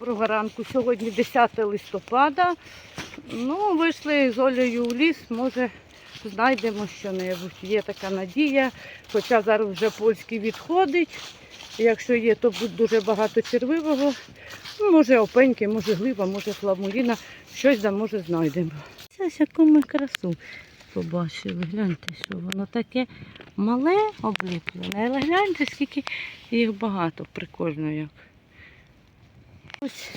Доброго ранку. Сьогодні 10 листопада. Ну, вийшли з Олею у ліс, може знайдемо що-небудь. Є така надія, хоча зараз вже польський відходить. Якщо є, то буде дуже багато червивого. Ну, може опеньки, може глиба, може фламуліна. Щось да, може знайдемо. Це ось яку ми красу побачили. Гляньте, що воно таке мале обліплене, але гляньте, скільки їх багато, прикольно як. Ось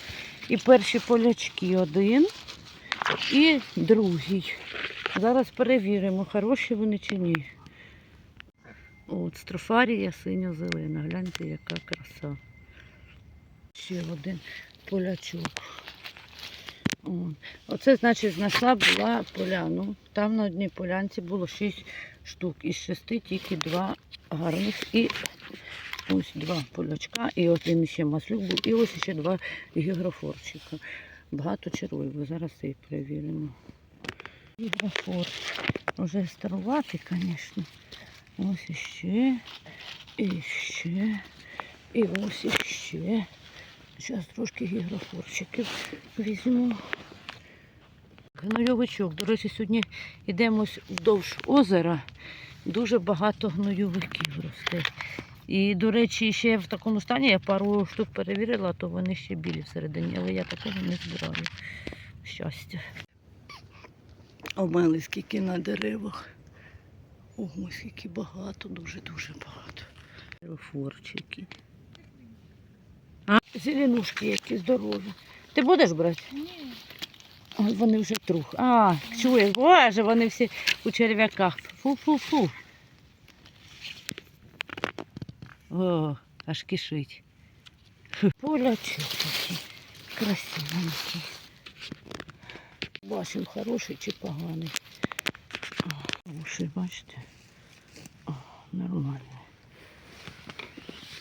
і перші полячки один, і другий. Зараз перевіримо, хороші вони чи ні. От, строфарія синьо-зелена. Гляньте, яка краса. Ще один полячок. Оце, значить, знайшла була поляну. Там на одній полянці було 6 штук. Із шести тільки два гарних. І ось два полячка. І один ще маслюк був. І ось ще два гігрофорчика. Багато червивих. Зараз це перевіримо. Гігрофор. Уже старуватий, звісно. Ось іще. І ще. І ось іще. Зараз трошки гігрофорчиків візьму. Гнойовичок. До речі, сьогодні йдемо ось вздовж озера. Дуже багато гнойовиків росте. І, до речі, ще в такому стані я пару штук перевірила, то вони ще білі всередині, але я такого не збираю. Щастя. Омели скільки на деревах. Ого, скільки багато, дуже-дуже багато. Форчики. А? Зеленушки які здорові. Ти будеш брати? Ні. Ой, вони вже трух. А, чуєш, боже, вони всі у черв'яках. Фу-фу-фу. О, аж кишить. Полячок такий. Красивенький. Бачимо, хороший чи поганий. Хороший, бачите? О, нормальний.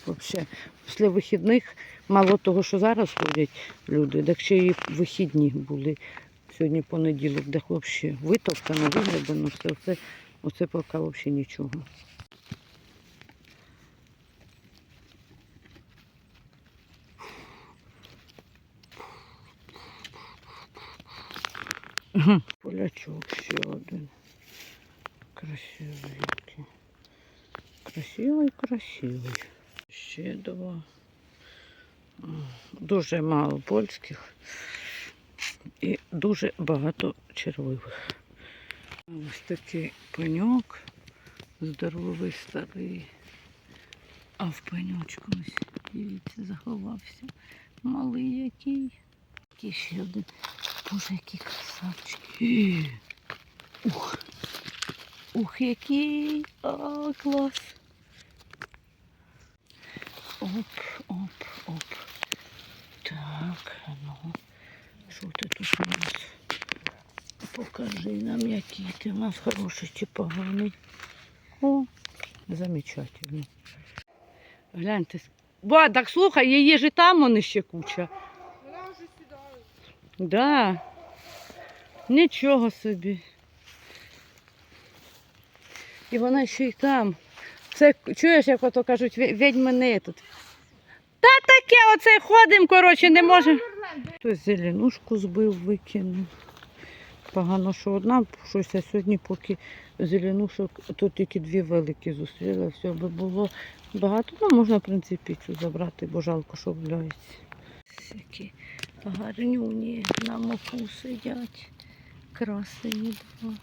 Взагалі, після вихідних, мало того, що зараз ходять люди, так ще і вихідні були. Сьогодні понеділок, де взагалі витовкано, вигребено, все. Оце, оце поки взагалі нічого. Полячок ще один. Красивий. Красивий, красивий. Ще два. Дуже мало польських і дуже багато червивих. Ось такий пеньок, здоровий старий. А в пеньочку ось, дивіться, заховався. Малий який. Який ще один. Боже, який красавчик. Е. Ух. Ух, який. А, клас. Оп, оп, оп. Так, ну. Що ти тут у нас? Покажи нам, який ти у нас хороший чи поганий. О, замечательно. Гляньте. Ба, так слухай, її ж і там вони ще куча. Да. Нічого собі. І вона ще й там. Це чуєш, як ото кажуть, «Ве- відьми не тут. Та таке оце ходимо, коротше, не можемо. Хтось зеленушку збив, викинув. Погано, що одна, щось сьогодні, поки зеленушок, тут тільки дві великі зустріла, все би було багато. Ну, можна, в принципі, цю забрати, бо жалко, що вляється. Гарнюні на моху сидять. Красені два.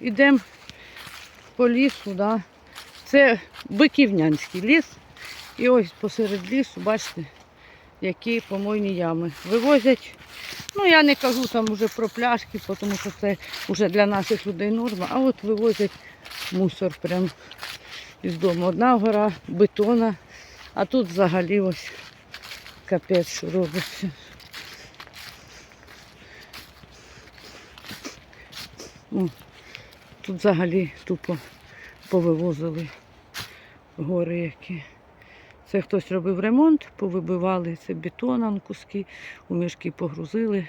Ідемо по лісу, да. Це Биківнянський ліс. І ось посеред лісу, бачите, які помойні ями. Вивозять, ну я не кажу там вже про пляшки, тому що це вже для наших людей норма, а от вивозять мусор прямо із дому. Одна гора бетона, а тут взагалі ось капець, що робиться. О, тут взагалі тупо повивозили гори які. Це хтось робив ремонт, повибивали це бетоном куски, у мішки погрузили.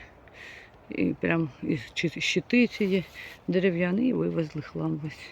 І прям із щити ці дерев'яні і вивезли хлам весь.